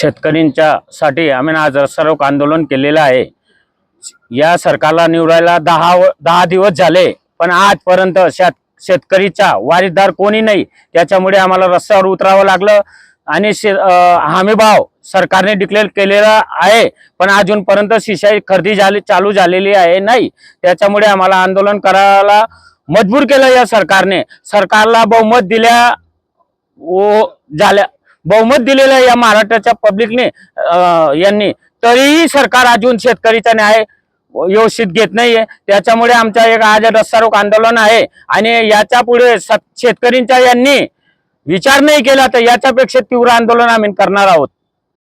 शेतकऱ्यांच्या साठी आम्ही आज रस्तारोक आंदोलन केलेलं आहे. या सरकारला निवडायला दहा व- दहा दिवस झाले पण आजपर्यंत शेत शेतकरीचा वारीदार कोणी नाही त्याच्यामुळे आम्हाला रस्त्यावर उतरावं लागलं. आणि शे हमीभाव सरकारने डिक्लेअर केलेला आहे पण अजूनपर्यंत शिशाई खरेदी झाली चालू झालेली आहे नाही. त्याच्यामुळे आम्हाला आंदोलन करायला मजबूर केलं या सरकारने. सरकारला बहुमत दिल्या ओ झाल्या बहुमत दिलेलं आहे या महाराष्ट्राच्या पब्लिकने यांनी. तरीही सरकार अजून शेतकरीचा न्याय व्यवस्थित घेत नाहीये. त्याच्यामुळे आमचा एक आज रस्तारोक आंदोलन आहे. आणि याच्यापुढे शेतकरींच्या यांनी विचार नाही केला तर याच्यापेक्षा तीव्र आंदोलन आम्ही करणार आहोत.